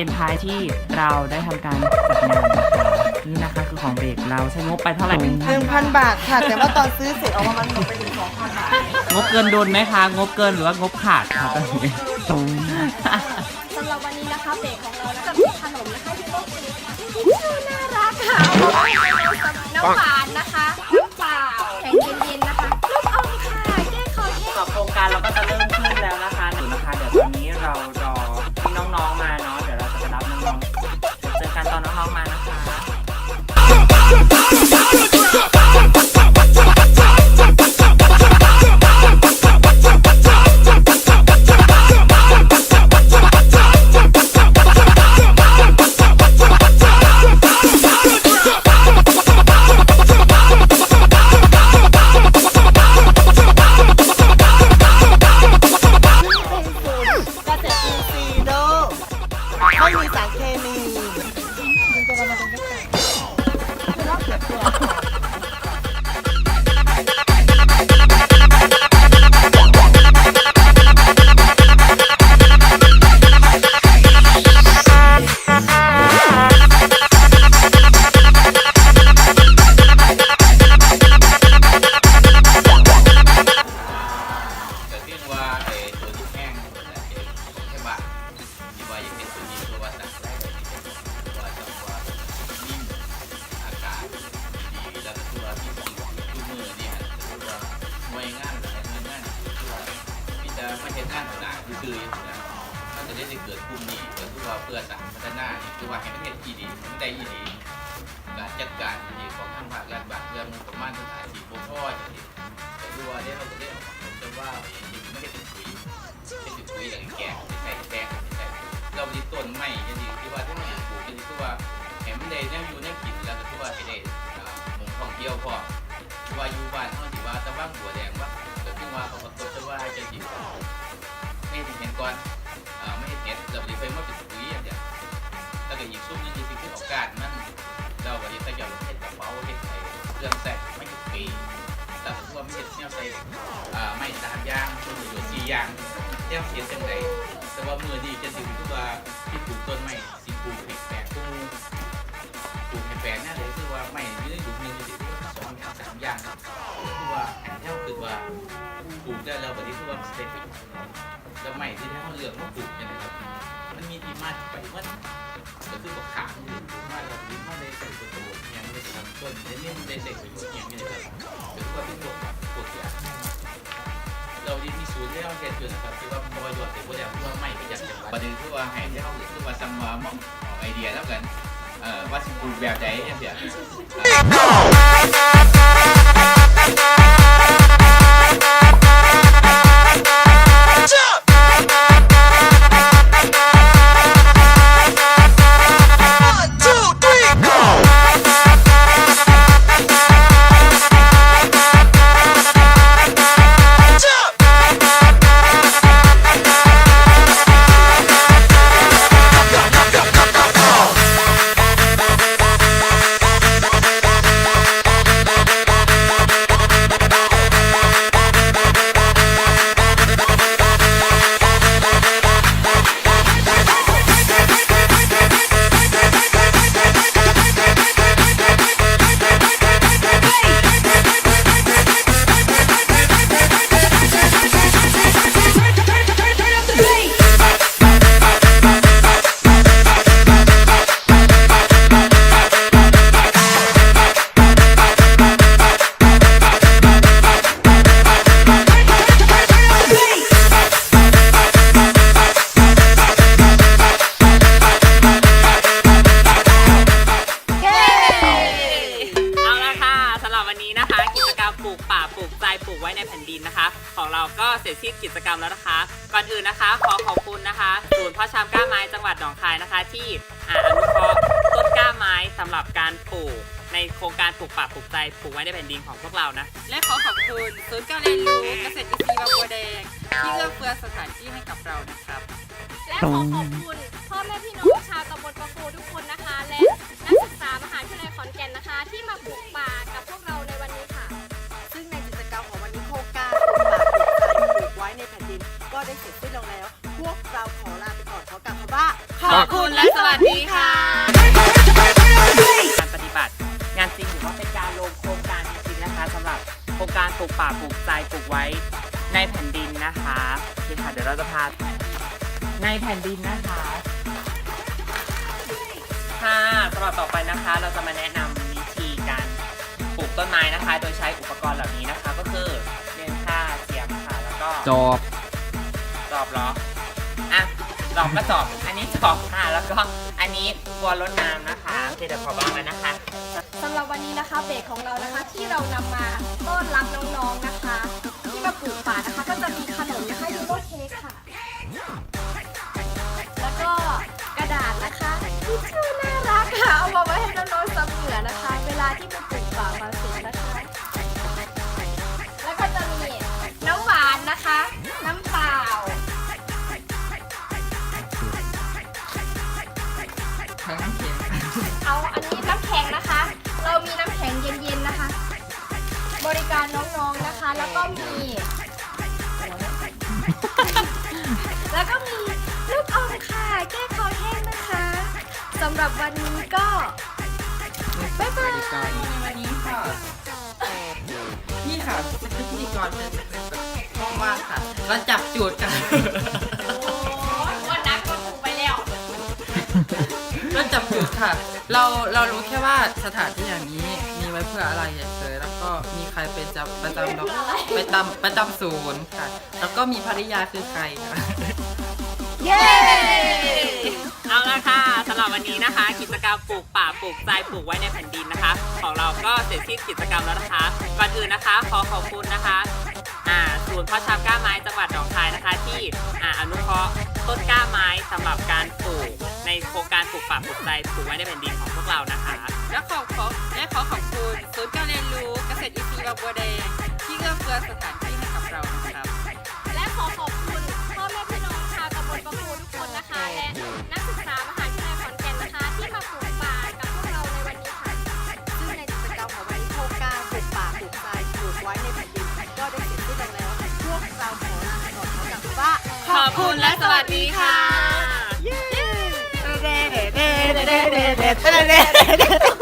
อบริเวณท้ายที่เราได้ทำการจัดงานนะคะนี่นะคะคือของเบรกเราใช้งบไปเท่าไหร่หนึ่งพันบาทค่ะ แต่ว่าตอนซื้อเสร็จออกมามันหมดไปถึงสองพันบาทงบเกินโดนไหมคะ งบเกินหรือว่างบขาดคะตอนนี้สำหรับวันนี้นะคะเบรกของเรานะคะมีขนมนะคะที่ก็คือที่ชื่อน่ารักค่ะเอาไว้ให้น้ำน้ำหวา ที่จะไม่ใช่งานหนาๆคือๆอย่างนี้นะมันจะได้เกิดกลุ่มนี้เกิดที่ว่าเพื่อสร้างพัฒนาคือว่าให้ประเทศที่ดีมันได้ดีการจัดการที่ของทางภาครัฐบางเรื่องประมาณสถานที่พวกพ่ออย่างนี้แต่ดูว่าได้เราก็ได้ออกมาผมจะว่าอย่างนี้ไม่ได้เป็นปุ๋ยไม่เป็นปุ๋ยอย่างแกงใส่แกงใส่เราที่ต้นไม้อย่างนี้ที่ว่าที่เราปลูกอย่างนี้คือว่าแหมได้แนวอยู่แนวกินแล้วก็คือว่าให้ได้มงท่องเที่ยวพอที่ว่าอยู่บ้านเขาที่ว่าตะว่างหัวแดงว่าก็คือว่าเขาก็ตัวจะว่าจะจิบ ไม่เห็นก่อนอไม่เห็นเราไปมาเป็นปุ๋ยอย่างเดียวแล้วก็อีกซุ้มนึงคือที่โอกาสมันเราวันนี้ถ้าอยากเห็นกระเป๋าเห็นใส่เครื่องใส่ไม่หยุดปีแต่ถ้าว่าไม่เห็นเนี่ยใส่อ่าไม่สามอย่างตัวหลือสี่อย่างเนี่ยเห็นจังไดแต่ว่ามือดีจะถึงคือว่าที่ปลูกต้นไม้สิปลูกแปลงปลูกปลูกแปลงเนี่ยเลยคือว่าไม่ยืดอยู่นหนึ่งอยู่ที่สองอย่างสามอย่างคือว่าอันนี้คือว่าปลูกได้แล้ววันนี้คือว่าเสร็จแล้ วไม่ที่ให้เขาเลือกมาปลูกเนี่ยนะครับ มันมีที่มาที่ไปมันก็คือบอกขาอยู่ว่าเราลิ้นว่าได้ใส่ประตูอย่างนี้ทำต้นได้เล่นได้ใส่ประโยชน์อย่างนี้นะครับคือว่าเป็นพวกพวกยาเราดีที่ศูนย์ได้เอาแค่จุดนะครับที่ว่าประโยชน์แต่พวกยาที่ว่าไม่ประหยัดอย่างประเด็นคือว่าให้ได้เอาหรือคือว่าซัมว่ามองไอเดียแล้วกันเอ่อว่าสิปลูกแบบใดเนี่ยเสีย ของเราก็เสร็จสิ้นกิจกรรมแล้วนะคะ ก่อนอื่นนะคะ ขอขอบคุณนะคะศูนย์เพ่อชามกล้าไม้จังหวัดหนองคายนะคะ ที่อ่าอนุเคราะห์ต้นกล้าไม้สำหรับการปลูกในโครงการปลูกป่าปลูกใจปลูกไว้ในแผ่นดินของพวกเรานะ และขอขอบคุณศูนย์การเรียนรู้เกษตรอินทรีย์บางบัวแดงที่เอื้อเฟื้อสถานที่ให้กับเรานะครับ และขอขอบคุณ อลาไปก่อนขอกล่าวคำว่าขขอบคุณและสวัสดีค่ะ การปฏิบัติงานจริงหรือว่าเป็นการลงโครงการจริงๆนะคะสำหรับโครงการปลูกป่าปลูกใจปลูกไว้ในแผ่นดินนะคะโอเคค่ะเดี๋ยวเราจะพาในแผ่นดินนะคะค่ะสำหรับต่อไปนะคะ เราจะมาแนะนำวิธีการปลูกต้นไม้นะคะ โดยใช้อุปกรณ์เหล่านี้นะคะ ก็คือเลี้ยงค่าเสียมค่ะแล้วก็จอบ จอบเหรออ่ ลองก็จอบ อันนี้จอบค่ะ แล้วก็อันนี้บัวรดน้ำนะคะโอเคเดี๋ยวขอบ้างแล้วนะคะ สำหรับวันนี้นะคะเบรกของเรานะคะ ที่เรานำมาต้อนรับน้องๆนะคะ ที่มาปลูกป่านะคะ ก็จะมีขนมนะคะยูโรเค้กค่ะ้งน้ำเค็มเอาอันนี้น้ำแข็งนะคะ เรามีน้ำแข็งเย็นๆนะคะ บริการน้องๆนะคะ แล้วก็มี แล้วก็มีลูกอมค่ะ แก้คอแห้งนะคะสำหรับวันนี้ก็บ๊ายบายวันนี้ค่ะนี่ค่ะเป็นพิธีกรเป็นห้องว่างค่ะเราจับจูดกัน เราจับจูดค่ะ เราเรารู้แค่ว่าสถานที่อย่างนี้มีไว้เพื่ออะไรเฉยๆแล้วก็มีใครเป็นจะประจำดอกประจำประจำศูนย์ค่ะ แล้วก็มีภริยาคือใครค่ะ เย้ เอาละค่ะสำหรับวันนี้นะคะ กิจกรรมปลูกป่าปลูกใจปลูกไว้ในแผ่นดินนะคะ ของเราก็เสร็จสิ้นกิจกรรมแล้วนะคะก่อนอื่นนะคะขอขอบคุณนะคะอ่าศูนย์เพ่อชามกล้าไม้จังหวัดหนองคายนะคะ ที่อ่าอนุเคราะห์ต้นกล้าไม้สำหรับการ การปลูกป่าปลูกใจปลูกไว้ในแผ่นดินของพวกเรานะคะ และขอขอและขอขอบคุณศูนย์การเรียนรู้เกษตรอินทรีย์บางบัวแดงที่เอื้อเฟื้อสถานที่ให้กับเรานะครับ และขอขอบคุณพ่อแม่พี่น้องชาวตำบลประพูทุกคนนะคะ และนักศึกษามหาวิทยาลัยขอนแก่นนะคะ ที่มาปลูกป่ากับพวกเราในวันนี้ค่ะซึ่งในกิจกรรมของวันนี้โครงการปลูกป่าปลูกใจปลูกไว้ในแผ่นดินก็ได้เสร็จสิ้นลงแล้วพวกเราขอลาไปก่อนขอกล่าวคำว่า ขอบคุณและสวัสดีค่ะ ねえねえねえねえねえねえ